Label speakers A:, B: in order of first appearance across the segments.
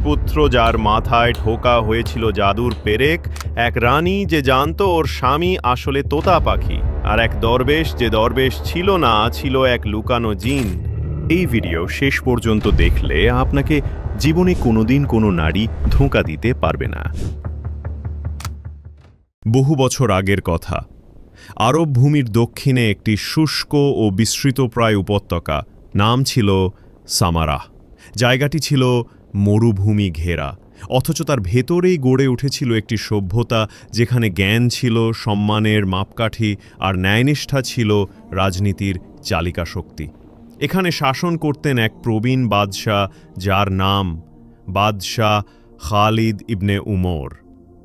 A: রাজপুত্র যার মাথায় ঠোকা হয়েছিল জাদুর পেরেক, এক রানী যে জানতো ওর স্বামী আসলে তোতা পাখি, আর এক দরবেশ যে দরবেশ ছিল না, ছিল এক লুকানো জিন। এই ভিডিও শেষ পর্যন্ত দেখলে আপনাকে জীবনে কোনোদিন কোনো নারী ধোঁকা দিতে পারবে না। বহু বছর আগের কথা। আরব ভূমির দক্ষিণে একটি শুষ্ক ও বিস্তৃতপ্রায় উপত্যকা, নাম ছিল সামারাহ জায়গাটি ছিল মরুভূমি ঘেরা। অথচ তার ভেতরেই গড়ে উঠেছিল একটি সভ্যতা যেখানে জ্ঞান ছিল, সম্মানের মাপকাঠি আর ন্যায়নিষ্ঠা ছিল রাজনীতির চালিকা শক্তি এখানে শাসন করতেন এক প্রবীণ বাদশাহ যার নাম বাদশাহ খালিদ ইবনে উমর।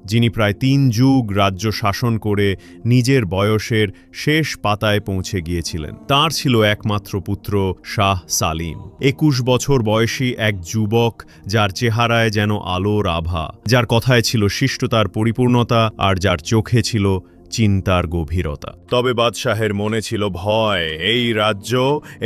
A: যিনি প্রায় তিন যুগ রাজ্য শাসন করে নিজের বয়সের শেষ পাতায় পৌঁছে গিয়েছিলেন। তার ছিল একমাত্র পুত্র শাহ সালিম। একুশ বছর বয়সী এক যুবক যার চেহারায় যেন আলোর আভা যার কথায় ছিল শিষ্টতার পরিপূর্ণতা আর যার চোখে ছিল চিন্তার গভীরতা। তবে বাদশাহের মনে ছিল ভয়, এই রাজ্য,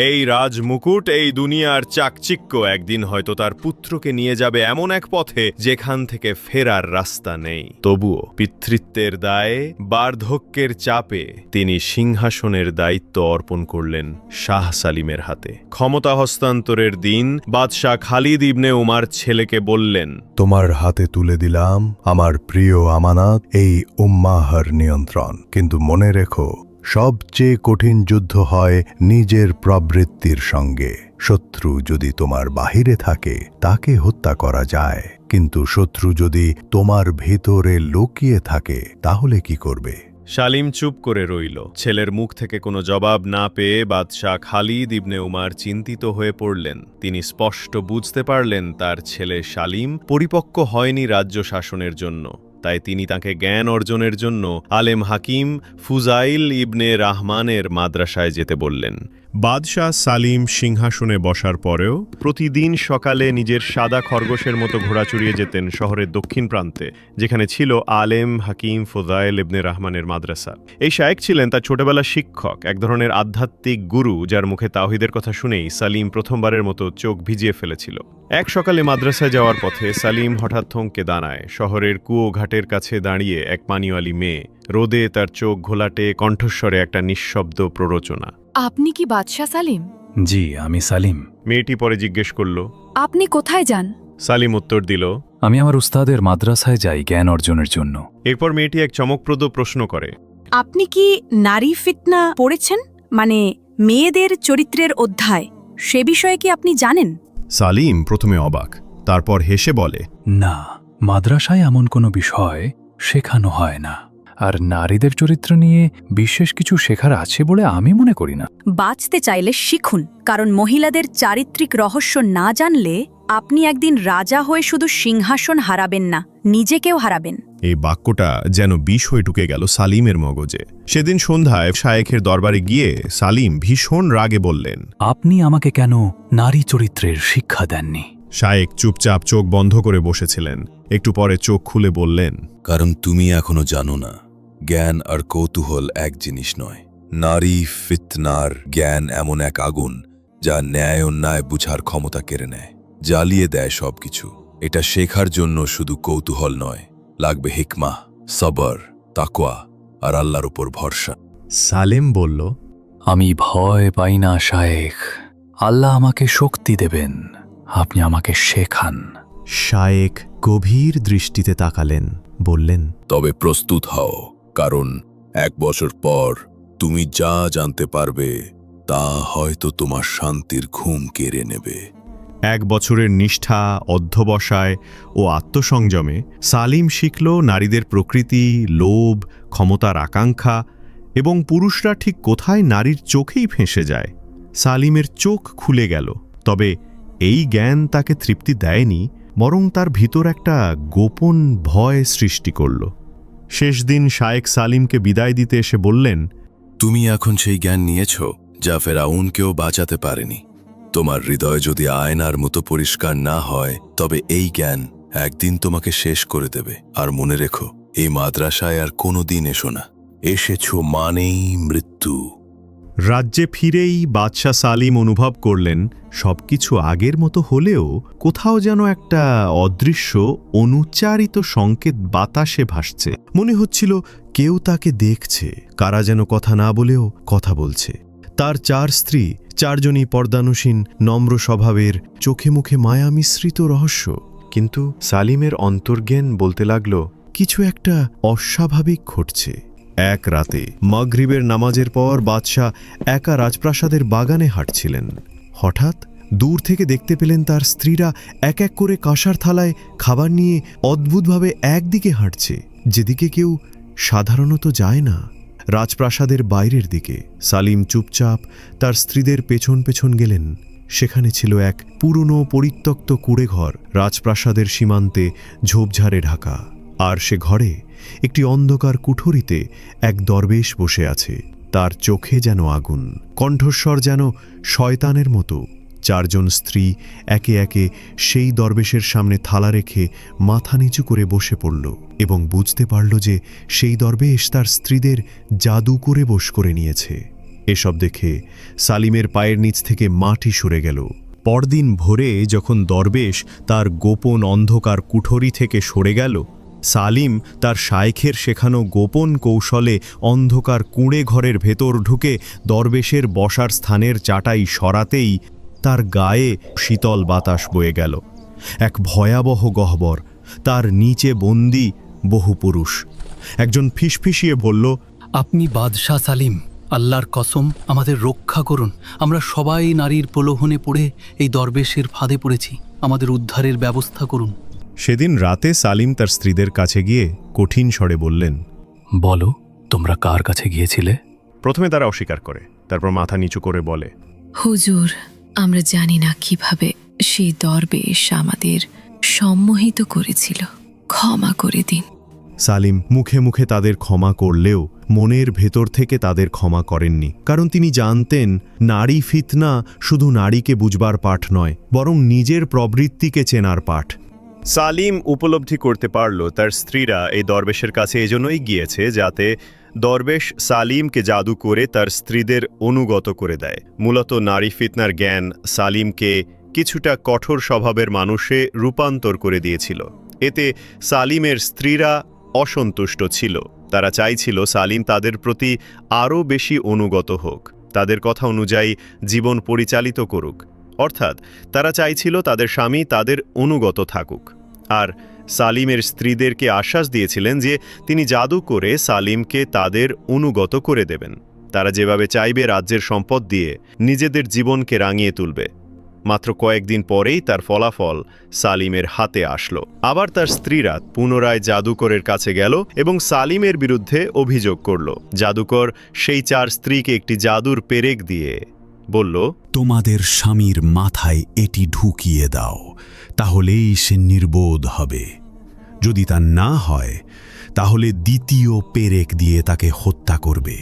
A: এই রাজমুকুট, এই দুনিয়ার চাকচিক্য একদিন হয়তো তার পুত্রকে নিয়ে যাবে এমন এক পথে যেখান থেকে ফেরার রাস্তা নেই। তবুও পিতৃত্বের দায়ে, বার্ধক্যের চাপে তিনি সিংহাসনের দায়িত্ব অর্পণ করলেন শাহ সালিমের হাতে। ক্ষমতা হস্তান্তরের দিন বাদশাহ খালিদ ইবনে উমার ছেলেকে বললেন,
B: তোমার হাতে তুলে দিলাম আমার প্রিয় আমানাত, এই উম্মাহার নিয়ন্ত্রণ। কিন্তু মনে রেখো, সবচেয়ে কঠিন যুদ্ধ হয় নিজের প্রবৃত্তির সঙ্গে। শত্রু যদি তোমার বাহিরে থাকে, তাকে হত্যা করা যায়। কিন্তু শত্রু যদি তোমার ভেতরে লুকিয়ে থাকে, তাহলে কি করবে?
A: শালিম চুপ করে রইল। ছেলের মুখ থেকে কোনো জবাব না পেয়ে বাদশাহ খালিদ ইবনে উমার চিন্তিত হয়ে পড়লেন। তিনি স্পষ্ট বুঝতে পারলেন তার ছেলে শালিম পরিপক্ক হয়নি রাজ্য শাসনের জন্য। তাই তিনি তাকে জ্ঞান অর্জনের জন্য আলেম হাকিম ফুজাইল ইবনে রাহমানের মাদ্রাসায় যেতে বললেন। বাদশাহ সালিম সিংহাসনে বসার পরেও প্রতিদিন সকালে নিজের সাদা খরগোশের মতো ঘোড়া চড়িয়ে যেতেন শহরের দক্ষিণ প্রান্তে, যেখানে ছিল আলেম হাকিম ফোজাইল ইবনে রহমানের মাদ্রাসা। এই শায়েক ছিলেন তার ছোটবেলার শিক্ষক, এক ধরনের আধ্যাত্মিক গুরু যার মুখে তাওহিদের কথা শুনেই সালিম প্রথমবারের মতো চোখ ভিজিয়ে ফেলেছিল। এক সকালে মাদ্রাসায় যাওয়ার পথে সালিম হঠাৎ থমকে দাঁড়ায়, শহরের কুয়ো ঘাটের কাছে দাঁড়িয়ে এক পানিওয়ালি মেয়ে, রোদে তার চোখ ঘোলাটে কণ্ঠস্বরে একটা নিঃশব্দ প্ররোচনা।
C: আপনি কি বাদশাহ সালিম?
D: জি আমি সালিম।
A: মেয়েটি পরে জিজ্ঞেস করল
C: আপনি কোথায় যান?
A: সালিম উত্তর দিল
D: আমি আমার উস্তাদের মাদ্রাসায় যাই জ্ঞান অর্জনের জন্য।
A: এরপর মেয়েটি এক চমকপ্রদ প্রশ্ন করে
E: আপনি কি নারী ফিতনা পড়েছেন? মানে মেয়েদের চরিত্রের অধ্যায় সে বিষয়ে কি আপনি জানেন?
A: সালিম প্রথমে অবাক তারপর হেসে বলে
D: না মাদ্রাসায় এমন কোনো বিষয় শেখানো হয় না। আর নারীদের চরিত্র নিয়ে বিশেষ কিছু শেখার আছে বলে আমি মনে করি না।
E: বাঁচতে চাইলে শিখুন কারণ মহিলাদের চারিত্রিক রহস্য না জানলে আপনি একদিন রাজা হয়ে শুধু সিংহাসন হারাবেন না নিজেকেও হারাবেন।
A: এই বাক্যটা যেন বিষ হয়ে ঢুকে গেল সালিমের মগজে। সেদিন সন্ধ্যায় শায়েখের দরবারে গিয়ে সালিম ভীষণ রাগে বললেন
D: আপনি আমাকে কেন নারী চরিত্রের শিক্ষা দেননি?
A: শায়েক চুপচাপ চোখ বন্ধ করে বসেছিলেন। একটু পরে চোখ খুলে বললেন
F: কারণ তুমি এখনও জানো না জ্ঞান আর কৌতূহল এক জিনিস নয়। নারী ফিতনার জ্ঞান এমন এক আগুন যা ন্যায় অন্যায় বুঝার ক্ষমতা কেড়ে নেয়। জ্বালিয়ে দেয় সবকিছু। এটা শেখার জন্য শুধু কৌতূহল নয়। লাগবে হিকমা সবর তাকোয়া আর আল্লাহর উপর ভরসা।
A: সালেম বলল
D: আমি ভয় পাই না শায়েখ। আল্লাহ আমাকে শক্তি দেবেন। আপনি আমাকে শেখান।
A: শায়েক গভীর দৃষ্টিতে তাকালেন বললেন
F: তবে প্রস্তুত হও। কারণ এক বছর পর তুমি যা জানতে পারবে, তা হয়তো তোমার শান্তির ঘুম কেড়ে নেবে।
A: এক বছরের নিষ্ঠা, অধ্যবসায় ও আত্মসংযমে সালিম শিখল নারীদের প্রকৃতি, লোভ, ক্ষমতার আকাঙ্ক্ষা এবং পুরুষরা ঠিক কোথায় নারীর চোখেই ফেঁসে যায়। সালিমের চোখ খুলে গেল, তবে এই জ্ঞান তাকে তৃপ্তি দেয়নি, বরং তার ভিতর একটা গোপন ভয় সৃষ্টি করল। শেষ দিন শায়েক সালিমকে বিদায় দিতে এসে বললেন,
F: তুমি এখন সেই জ্ঞান নিয়েছ যা ফেরাউনকেও বাঁচাতে পারেনি। তোমার হৃদয় যদি আয়নার মতো পরিষ্কার না হয়, তবে এই জ্ঞান একদিন তোমাকে শেষ করে দেবে। আর মনে রেখো, এই মাদ্রাসায় আর কোনো দিন এসো না। এসেছ মানেই মৃত্যু।
A: রাজ্যে ফিরেই বাদশাহ সালিম অনুভব করলেন, সবকিছু আগের মতো হলেও কোথাও যেন একটা অদৃশ্য, অনুচ্চারিত সংকেত বাতাসে ভাসছে। মনে হচ্ছিল, কেউ তাকে দেখছে, কারা যেন কথা না বলেও কথা বলছে। তার চার স্ত্রী, চারজনই পর্দানুসীন, নম্র স্বভাবের, চোখে মুখে মায়া মিশ্রিত রহস্য। কিন্তু সালিমের অন্তর্জ্ঞান বলতে লাগল, কিছু একটা অস্বাভাবিক ঘটছে। এক রাতে মগরিবের নামাজের পর বাদশাহ একা রাজপ্রাসাদের বাগানে হাঁটছিলেন। হঠাৎ দূর থেকে দেখতে পেলেন তার স্ত্রীরা এক এক করে কাঁসার থালায় খাবার নিয়ে অদ্ভুতভাবে একদিকে হাঁটছে, যেদিকে কেউ সাধারণত যায় না। রাজপ্রাসাদের বাইরের দিকে সালিম চুপচাপ তার স্ত্রীদের পেছন পেছন গেলেন। সেখানে ছিল এক পুরনো পরিত্যক্ত কুড়েঘর, রাজপ্রাসাদের সীমান্তে ঝোপঝাড়ে ঢাকা। আর সে ঘরে একটি অন্ধকার কুঠরিতে এক দরবেশ বসে আছে। তার চোখে যেন আগুন, কণ্ঠস্বর যেন শয়তানের মতো। চারজন স্ত্রী একে একে সেই দরবেশের সামনে থালা রেখে মাথা নিচু করে বসে পড়ল এবং বুঝতে পারল যে সেই দরবেশ তার স্ত্রীদের জাদু করে বশ করে নিয়েছে। এসব দেখে সালিমের পায়ের নিচ থেকে মাটি সরে গেল। পরদিন ভোরে যখন দরবেশ তার গোপন অন্ধকার কুঠরি থেকে সরে গেল সালিম তার শায়েখের শেখানো গোপন কৌশলে অন্ধকার কুঁড়ে ঘরের ভেতর ঢুকে দরবেশের বসার স্থানের চাটাই সরাতেই তার গায়ে শীতল বাতাস বয়ে গেল। এক ভয়াবহ গহ্বর, তার নিচে বন্দি বহু পুরুষ। একজন ফিসফিসিয়ে বলল,
G: আপনি বাদশাহ সালিম, আল্লাহর কসম, আমাদের রক্ষা করুন। আমরা সবাই নারীর প্রলোভনে পড়ে এই দরবেশের ফাঁদে পড়েছি। আমাদের উদ্ধারের ব্যবস্থা করুন।
A: সেদিন রাতে সালিম তার স্ত্রীদের কাছে গিয়ে কঠিন স্বরে বললেন
D: বলো তোমরা কার কাছে গিয়েছিলে?
A: প্রথমে তারা অস্বীকার করে তারপর মাথা নিচু করে বলে
C: হুজুর আমরা জানি না কীভাবে সেই দরবেশ আমাদের সম্মোহিত করেছিল। ক্ষমা করে দিন।
A: সালিম মুখে মুখে তাদের ক্ষমা করলেও মনের ভেতর থেকে তাদের ক্ষমা করেননি কারণ তিনি জানতেন নারী ফিতনা শুধু নারীকে বুঝবার পাঠ নয় বরং নিজের প্রবৃত্তিকে চেনার পাঠ। সালিম উপলব্ধি করতে পারল তার স্ত্রীরা এই দরবেশের কাছে এজন্যই গিয়েছে যাতে দরবেশ সালিমকে জাদু করে তার স্ত্রীদের অনুগত করে দেয়। মূলত নারী ফিতনার জ্ঞান সালিমকে কিছুটা কঠোর স্বভাবের মানুষে রূপান্তর করে দিয়েছিল। এতে সালিমের স্ত্রীরা অসন্তুষ্ট ছিল। তারা চাইছিল সালিম তাদের প্রতি আরও বেশি অনুগত হোক। তাদের কথা অনুযায়ী জীবন পরিচালিত করুক। অর্থাৎ তারা চাইছিল তাদের স্বামী তাদের অনুগত থাকুক। আর সালিমের স্ত্রীদেরকে আশ্বাস দিয়েছিলেন যে তিনি জাদু করে সালিমকে তাদের অনুগত করে দেবেন। তারা যেভাবে চাইবে রাজ্যের সম্পদ দিয়ে নিজেদের জীবনকে রাঙিয়ে তুলবে। মাত্র কয়েকদিন পরেই তার ফলাফল সালিমের হাতে আসলো। আবার তার স্ত্রীরা পুনরায় জাদুকরের কাছে গেল এবং সালিমের বিরুদ্ধে অভিযোগ করল। জাদুকর সেই চার স্ত্রীকে একটি জাদুর পেরেক দিয়ে বলল,
H: তোমাদের স্বামীর মাথায় এটি ঢুকিয়ে দাও। তাহলেই সে নির্বোধ হবে। যদি তা না হয়, তাহলে দ্বিতীয় পেরেক দিয়ে তাকে হত্যা করবে।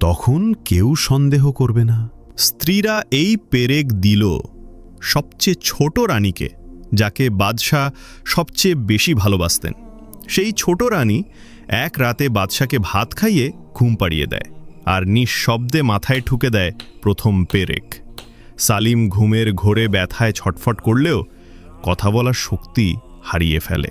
H: তখন কেউ সন্দেহ করবে না।
A: স্ত্রীরা এই পেরেক দিল সবচেয়ে ছোট রানীকে, যাকে বাদশাহ সবচেয়ে বেশি ভালোবাসতেন। সেই ছোট রানী এক রাতে বাদশাকে ভাত খাইয়ে ঘুম পাড়িয়ে দেয় আর নিঃশব্দে মাথায় ঠুকে দেয় প্রথম পেরেক। সালিম ঘুমের ঘোরে ব্যথায় ছটফট করলেও কথা বলার শক্তি হারিয়ে ফেলে।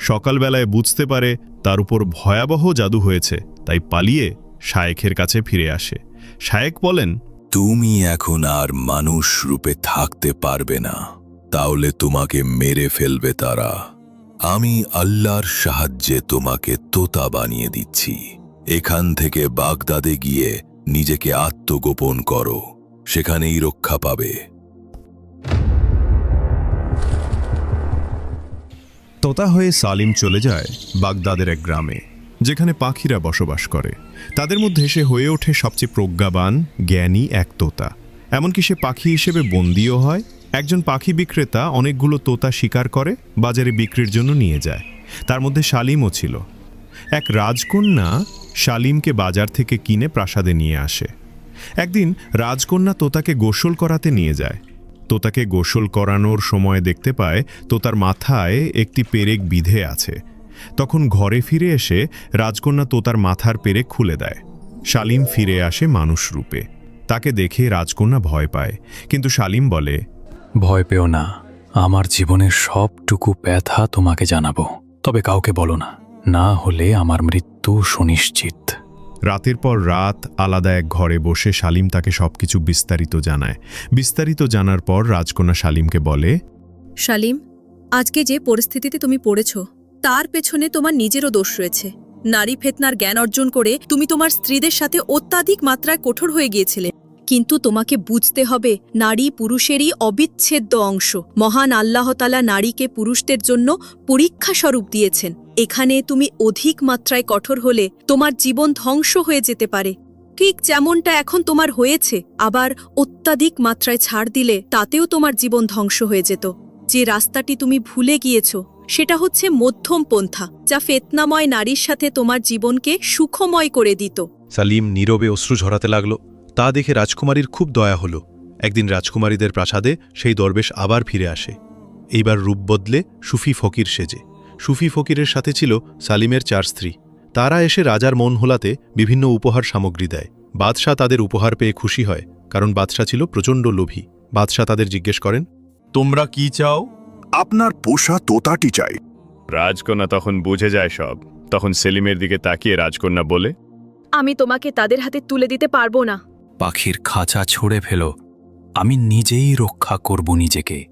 A: সকালবেলায় বুঝতে পারে তার উপর ভয়াবহ জাদু হয়েছে, তাই পালিয়ে শায়েখের কাছে ফিরে আসে। শায়েক বলেন,
F: তুমি এখন আর মানুষ রূপে থাকতে পারবে না। তাহলে তোমাকে মেরে ফেলবে তারা। আমি আল্লাহর সাহায্যে তোমাকে তোতা বানিয়ে দিচ্ছি। এখান থেকে বাগদাদে গিয়ে নিজেকে আত্মগোপন করো। সেখানেই রক্ষা পাবে।
A: তোতা হয়ে সালিম চলে যায় বাগদাদের এক গ্রামে, যেখানে পাখিরা বসবাস করে। তাদের মধ্যে সে হয়ে ওঠে সবচেয়ে প্রজ্ঞাবান, জ্ঞানী এক তোতা। এমনকি সে পাখি হিসেবে বন্দিও হয়। একজন পাখি বিক্রেতা অনেকগুলো তোতা শিকার করে, বাজারে বিক্রির জন্য নিয়ে যায়। তার মধ্যে শালিমও ছিল। এক রাজকন্যা শালিমকে বাজার থেকে কিনে প্রাসাদে নিয়ে আসে। একদিন রাজকন্যা তোতাকে গোসল করাতে নিয়ে যায়। তোতাকে গোসল করানোর সময় দেখতে পায় তোতার মাথায় একটি পেরেক বিধে আছে। তখন ঘরে ফিরে এসে রাজকন্যা তোতার মাথার পেরেক খুলে দেয়। শালিম ফিরে আসে মানুষ রূপে। তাকে দেখে রাজকন্যা ভয় পায়। কিন্তু শালিম বলে,
D: ভয় পেও না। আমার জীবনের সবটুকু ব্যথা তোমাকে জানাব। তবে কাউকে বলো না। না হলে আমার মৃত্যু সুনিশ্চিত।
A: রাতের পর রাত আলাদা এক ঘরে বসে শালিম তাকে সবকিছু বিস্তারিত জানায়। বিস্তারিত জানার পর রাজকন্যা শালিমকে বলে,
I: শালিম, আজকে যে পরিস্থিতিতে তুমি পড়েছ, তার পেছনে তোমার নিজেরও দোষ রয়েছে। নারী ফেতনার জ্ঞান অর্জন করে তুমি তোমার স্ত্রীদের সাথে অত্যাধিক মাত্রায় কঠোর হয়ে গিয়েছিলে। কিন্তু তোমাকে বুঝতে হবে, নারী পুরুষেরই অবিচ্ছেদ্য অংশ। মহান আল্লাহতালা নারীকে পুরুষদের জন্য পরীক্ষা স্বরূপ দিয়েছেন। এখানে তুমি অধিক মাত্রায় কঠোর হলে তোমার জীবন ধ্বংস হয়ে যেতে পারে। ঠিক যেমনটা এখন তোমার হয়েছে, আবার অত্যাধিক মাত্রায় ছাড় দিলে তাতেও তোমার জীবন ধ্বংস হয়ে যেত। যে রাস্তাটি তুমি ভুলে গিয়েছ, সেটা হচ্ছে মধ্যম পন্থা, যা ফেতনাময় নারীর সাথে তোমার জীবনকে সুখময় করে দিত।
J: সালিম নীরবে অশ্রু ঝরাতে লাগল। তা দেখে রাজকুমারীর খুব দয়া হল। একদিন রাজকুমারীদের প্রাসাদে সেই দরবেশ আবার ফিরে আসে। এইবার রূপ বদলে সুফি ফকির সেজে। সুফি ফকিরের সাথে ছিল সালিমের চার স্ত্রী। তারা এসে রাজার মন হোলাতে বিভিন্ন উপহার সামগ্রী দেয়। বাদশাহ তাদের উপহার পেয়ে খুশি হয় কারণ বাদশাহ ছিল প্রচণ্ড লোভী। বাদশাহ তাদের জিজ্ঞেস করেন
F: তোমরা কি চাও?
B: আপনার পোষা তোতাটি চাই।
A: রাজকন্যা তখন বুঝে যায় সব। তখন সেলিমের দিকে তাকিয়ে রাজকন্যা বলে
I: আমি তোমাকে তাদের হাতে তুলে দিতে পারব না।
D: পাখির খাঁচা ছুঁড়ে ফেলো। আমি নিজেই রক্ষা করব নিজেকে।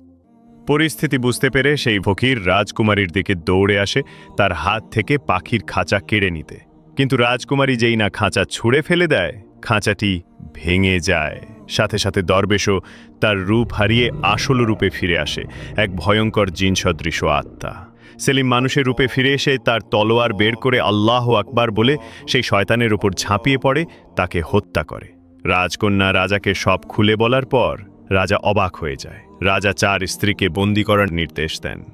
A: পরিস্থিতি বুঝতে পেরে সেই ফকির রাজকুমারীর দিকে দৌড়ে আসে, তার হাত থেকে পাখির খাঁচা কেড়ে নিতে। কিন্তু রাজকুমারী যেই না খাঁচা ছুঁড়ে ফেলে দেয়, খাঁচাটি ভেঙে যায়। সাথে সাথে দরবেশও তার রূপ হারিয়ে আসল রূপে ফিরে আসে, এক ভয়ঙ্কর জিন সদৃশ আত্মা। সেলিম মানুষের রূপে ফিরে এসে তার তলোয়ার বের করে আল্লাহ আকবার বলে সেই শয়তানের উপর ঝাঁপিয়ে পড়ে, তাকে হত্যা করে। রাজকন্যা রাজাকে সব খুলে বলার পর রাজা অবাক হয়ে যায়। রাজা চার স্ত্রীকে বন্দি করার নির্দেশ দেন।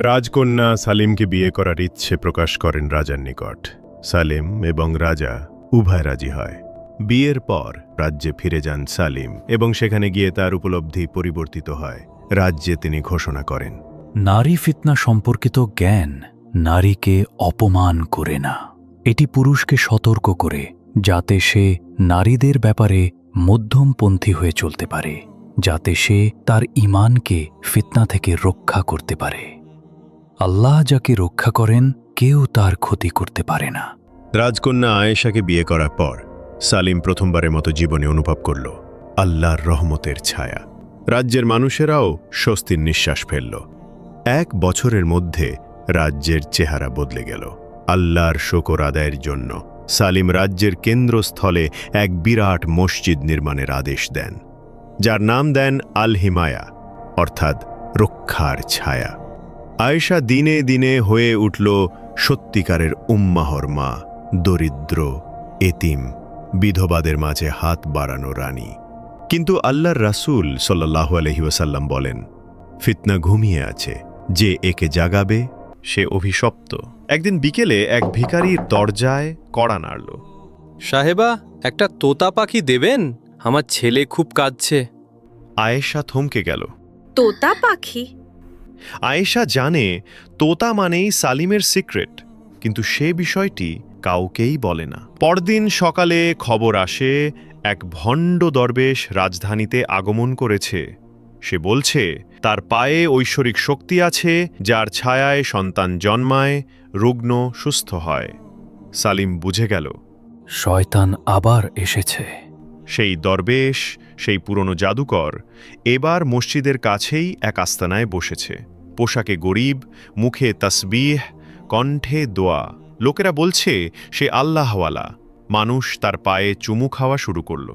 A: রাজকন্যা সালিমকে বিয়ে করার ইচ্ছে প্রকাশ করেন রাজার নিকট। সালিম এবং রাজা উভয় রাজি হয়। বিয়ের পর রাজ্যে ফিরে যান সালিম এবং সেখানে গিয়ে তার উপলব্ধি পরিবর্তিত হয়। রাজ্যে তিনি ঘোষণা করেন।
D: নারী ফিতনা সম্পর্কিত জ্ঞান নারীকে অপমান করে না। এটি পুরুষকে সতর্ক করে, যাতে সে নারীদের ব্যাপারে মধ্যমপন্থী হয়ে চলতে পারে। যাতে সে তার ইমানকে ফিতনা থেকে রক্ষা করতে পারে। আল্লাহ যাকে রক্ষা করেন, কেউ তার ক্ষতি করতে পারে না।
A: রাজকন্যা আয়েশাকে বিয়ে করার পর সালিম প্রথমবারের মতো জীবনে অনুভব করল আল্লাহর রহমতের ছায়া। রাজ্যের মানুষেরাও স্বস্তির নিঃশ্বাস ফেলল। এক বছরের মধ্যে রাজ্যের চেহারা বদলে গেল। আল্লাহর শকর আদায়ের জন্য সালিম রাজ্যের কেন্দ্রস্থলে এক বিরাট মসজিদ নির্মাণের আদেশ দেন। যার নাম দেন আল হিমায়া অর্থাৎ রক্ষার ছায়া। আয়েশা দিনে দিনে হয়ে উঠল সত্যিকারের উম্মাহর মা, দরিদ্র, এতিম, বিধবাদের মাঝে হাত বাড়ানো রানী। কিন্তু আল্লাহর রাসূল সাল্লাহ আলহিউসাল্লাম বলেন, ফিতনা ঘুমিয়ে আছে, যে একে জাগাবে, সে অভিশপ্ত। একদিন বিকেলে এক ভিখারির দরজায় কড়া নাড়ল।
K: সাহেবা, একটা তোতা পাখি দেবেন? আমার ছেলে খুব কাঁদছে।
A: আয়েশা থমকে গেল।
I: তোতা পাখি?
A: আয়েশা জানে তোতা মানেই সালিমের সিক্রেট কিন্তু সে বিষয়টি কাউকেই বলে না। পরদিন সকালে খবর আসে এক ভণ্ড দরবেশ রাজধানীতে আগমন করেছে। সে বলছে তার পায়ে ঐশ্বরিক শক্তি আছে যার ছায়ায় সন্তান জন্মায় রুগ্ন সুস্থ হয়। সালিম বুঝে গেল।
D: শয়তান আবার এসেছে।
A: সেই দরবেশ, সেই পুরনো জাদুকর, এবার মসজিদের কাছেই এক আস্তানায় বসেছে। পোশাকে গরিব, মুখে তসবিহ, কণ্ঠে দোয়া। লোকেরা বলছে, সে আল্লাহওয়ালা। মানুষ তার পায়ে চুমু খাওয়া শুরু করল।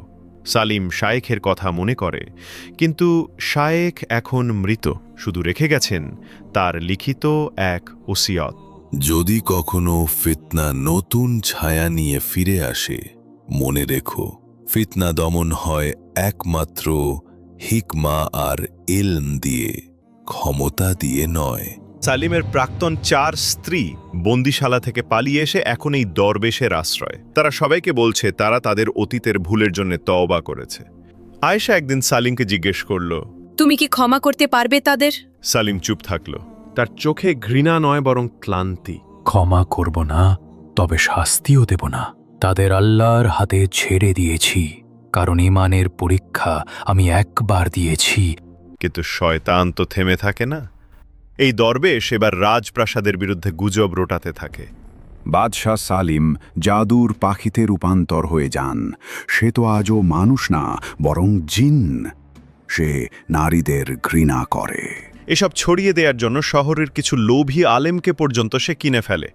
A: সালিম শায়েখের কথা মনে করে, কিন্তু শায়েখ এখন মৃত, শুধু রেখে গেছেন তার লিখিত এক ওসিয়ত।
F: যদি কখনো ফিতনা নতুন ছায়া নিয়ে ফিরে আসে, মনে রেখো ফিতনা দমন হয় একমাত্র হিকমা আর এলম দিয়ে ক্ষমতা দিয়ে নয়।
A: সালিমের প্রাক্তন চার স্ত্রী বন্দিশালা থেকে পালিয়ে এসে এখন এই দরবেশের আশ্রয়। তারা সবাইকে বলছে তারা তাদের অতীতের ভুলের জন্য তওবা করেছে। আয়েশা একদিন সালিমকে জিজ্ঞেস করল
I: তুমি কি ক্ষমা করতে পারবে তাদের?
A: সালিম চুপ থাকল। তার চোখে ঘৃণা নয় বরং ক্লান্তি।
D: ক্ষমা করব না তবে শাস্তিও দেব না। তাদের আল্লাহর হাতে ছেড়ে দিয়েছি কারণ ইমানের পরীক্ষা আমি একবার দিয়েছি।
A: কিন্তু শয়তান তো থেমে থাকে না। এই দরবেশ এবার রাজপ্রাসাদের বিরুদ্ধে গুজব রোটাতে থাকে।
H: বাদশাহ সালিম জাদুর পাখিতে রূপান্তর হয়ে যান। সে তো আজও মানুষ না বরং জিন। সে নারীদের ঘৃণা করে।
A: এসব ছড়িয়ে দেওয়ার জন্য শহরের কিছু লোভী আলেমকে পর্যন্ত সে কিনে ফেলে।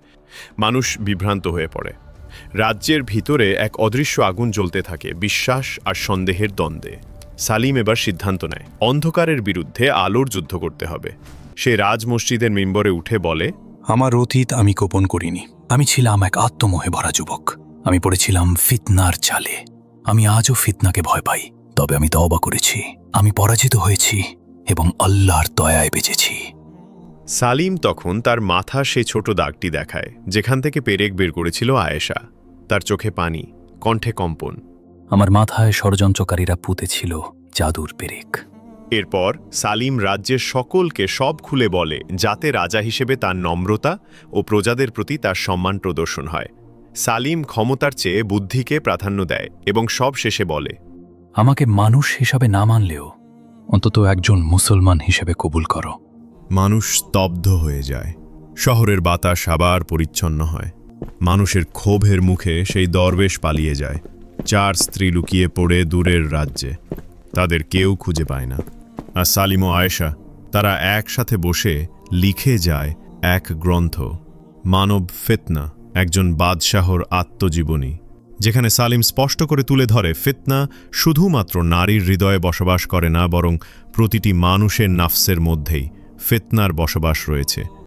A: মানুষ বিভ্রান্ত হয়ে পড়ে। রাজ্যের ভিতরে এক অদৃশ্য আগুন জ্বলতে থাকে, বিশ্বাস আর সন্দেহের দ্বন্দ্বে। সালিম এবার সিদ্ধান্ত নেয়, অন্ধকারের বিরুদ্ধে আলোর যুদ্ধ করতে হবে। সে রাজ মসজিদের মেম্বরে উঠে বলে,
D: আমার অতীত আমি গোপন করিনি। আমি ছিলাম এক আত্মমোহে ভরা যুবক। আমি পড়েছিলাম ফিতনার চালে। আমি আজও ফিতনাকে ভয় পাই। তবে আমি তওবা করেছি। আমি পরাজিত হয়েছি এবং আল্লাহর দয়ায় বেঁচেছি।
A: সালিম তখন তার মাথা সে ছোট দাগটি দেখায় যেখান থেকে পেরেক বের করেছিল আয়েশা। তার চোখে পানি কণ্ঠে কম্পন।
D: আমার মাথায় ষড়যন্ত্রকারীরা পুঁতেছিল জাদুর পেরেক।
A: এরপর সালিম রাজ্যের সকলকে সব খুলে বলে যাতে রাজা হিসেবে তার নম্রতা ও প্রজাদের প্রতি তার সম্মান প্রদর্শন হয়। সালিম ক্ষমতার চেয়ে বুদ্ধিকে প্রাধান্য দেয় এবং সব শেষে বলে
D: আমাকে মানুষ হিসাবে না মানলেও অন্তত একজন মুসলমান হিসেবে কবুল করো।
A: মানুষ স্তব্ধ হয়ে যায়। শহরের বাতাস আবার পরিচ্ছন্ন হয়। মানুষের ক্ষোভের মুখে সেই দরবেশ পালিয়ে যায়। চার স্ত্রী লুকিয়ে পড়ে দূরের রাজ্যে। তাদের কেউ খুঁজে পায় না। আর সালিম ও আয়েশা, তারা একসাথে বসে লিখে যায় এক গ্রন্থ, মানব ফেতনা, একজন বাদশাহর আত্মজীবনী, যেখানে সালিম স্পষ্ট করে তুলে ধরে, ফিতনা শুধুমাত্র নারীর হৃদয়ে বসবাস করে না, বরং প্রতিটি মানুষের নাফসের মধ্যেই। ফিতনার বসবাস রয়েছে।